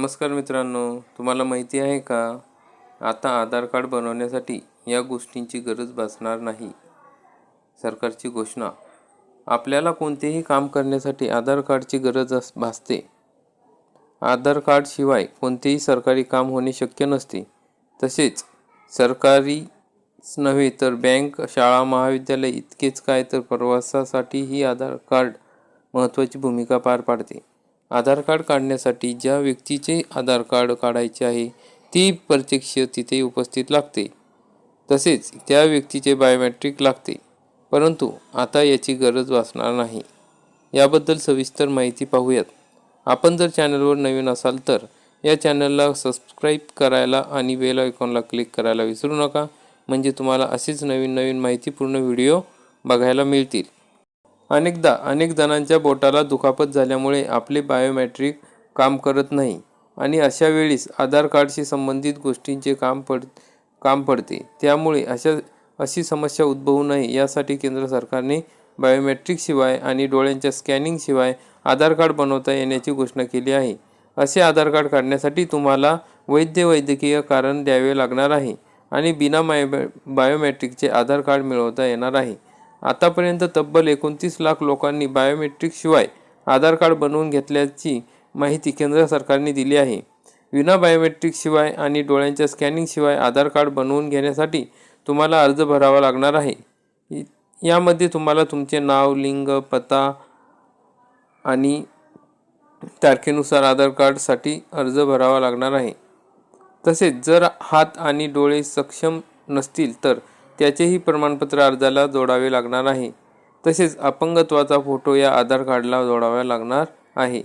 नमस्कार मित्रांनो तुम्हाला माहिती आहे का? आता आधार कार्ड बनवण्यासाठी या गोष्टींची गरज भासणार नाही. सरकारची घोषणा. आपल्याला कोणतेही काम करण्यासाठी आधार कार्डची गरज अस भासते. आधार कार्डशिवाय कोणतेही सरकारी काम होणे शक्य नसते. तसेच सरकारीच नव्हे तर बँक शाळा महाविद्यालय इतकेच काय तर प्रवासासाठीही आधार कार्ड महत्त्वाची भूमिका पार पाडते. आधार कार्ड काढण्यासाठी ज्या व्यक्तीचे आधार कार्ड काढायचे आहे ती प्रत्यक्ष तिथे उपस्थित लागते. तसेच त्या व्यक्तीचे बायोमॅट्रिक लागते. परंतु आता याची गरज वाचणार नाही. याबद्दल सविस्तर माहिती पाहूयात. आपण जर चॅनलवर नवीन असाल तर या चॅनलला सबस्क्राईब करायला आणि बेल आयकॉनला क्लिक करायला विसरू नका. म्हणजे तुम्हाला असेच नवीन नवीन माहितीपूर्ण व्हिडिओ बघायला मिळतील. अनेकदा अनेक जणांच्या बोटाला दुखापत झाल्यामुळे आपले बायोमॅट्रिक काम करत नाही आणि अशा वेळीस आधार कार्डशी संबंधित गोष्टींचे काम पड काम पडते. त्यामुळे अशा अशी समस्या उद्भवू नये यासाठी केंद्र सरकारने बायोमॅट्रिकशिवाय आणि डोळ्यांच्या स्कॅनिंगशिवाय आधार कार्ड बनवता येण्याची घोषणा केली आहे. असे आधार कार्ड काढण्यासाठी तुम्हाला वैद्य वैद्यकीय कारण द्यावे लागणार आहे आणि बिना माय बायोमॅट्रिकचे आधार कार्ड मिळवता येणार आहे. आतापर्यंत तब्बल एकोणतीस लाख लोकांनी बायोमेट्रिकशिवाय आधार कार्ड बनवून घेतल्याची माहिती केंद्र सरकारने दिली आहे. विना बायोमेट्रिकशिवाय आणि डोळ्यांच्या स्कॅनिंगशिवाय आधार कार्ड बनवून घेण्यासाठी तुम्हाला अर्ज भरावा लागणार आहे. यामध्ये तुम्हाला तुमचे नाव लिंग पत्ता आणि तारखेनुसार आधार कार्डसाठी अर्ज भरावा लागणार आहे. तसेच जर हात आणि डोळे सक्षम नसतील तर त्याचेही प्रमाणपत्र अर्जाला जोडावे लागणार आहे. तसेच अपंगत्वाचा फोटो या आधार कार्डला जोडावा लागणार आहे.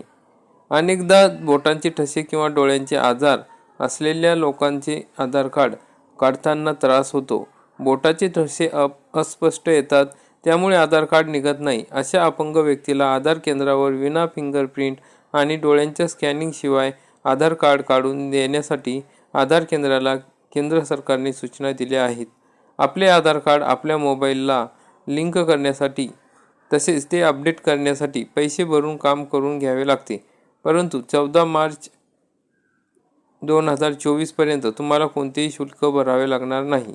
अनेकदा बोटांचे ठसे किंवा डोळ्यांचे आजार असलेल्या लोकांचे आधार कार्ड काढताना त्रास होतो. बोटाचे ठसे अप अस्पष्ट येतात त्यामुळे आधार कार्ड निघत नाही अशा अपंग व्यक्तीला आधार केंद्रावर विना फिंगरप्रिंट आणि डोळ्यांच्या स्कॅनिंगशिवाय आधार कार्ड काढून देण्यासाठी आधार केंद्राला केंद्र सरकारने सूचना दिल्या आहेत. आपले आधार कार्ड आपल्या मोबाईलला लिंक करण्यासाठी तसेच ते अपडेट करण्यासाठी पैसे भरून काम करून घ्यावे लागते. परंतु चौदा मार्च दोन हजार चोवीसपर्यंत तुम्हाला कोणतेही शुल्क भरावे लागणार नाही.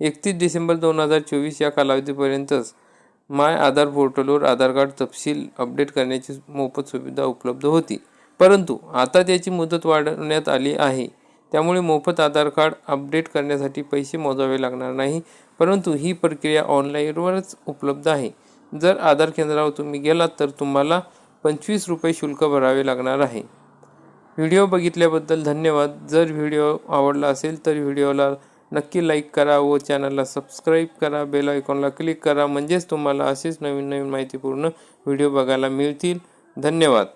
एकतीस डिसेंबर दोन हजार चोवीस या कालावधीपर्यंतच माय आधार पोर्टलवर आधार कार्ड तपशील अपडेट करण्याची मोफत सुविधा उपलब्ध होती. परंतु आता त्याची मुदत वाढवण्यात आली आहे. त्यामुळे मोफत आधार कार्ड अपडेट करण्यासाठी पैसे मोजावे लागणार नाही परंतु ही प्रक्रिया ऑनलाईनवरच उपलब्ध आहे. जर आधार केंद्रावर तुम्ही गेलात तर तुम्हाला पंचवीस रुपये शुल्क भरावे लागणार आहे. व्हिडिओ बघितल्याबद्दल धन्यवाद. जर व्हिडिओ आवडला असेल तर व्हिडिओला नक्की लाईक करा व चॅनलला सबस्क्राईब करा. बेल आयकॉनला क्लिक करा. म्हणजेच तुम्हाला असेच नवीन नवीन माहितीपूर्ण व्हिडिओ बघायला मिळतील. धन्यवाद.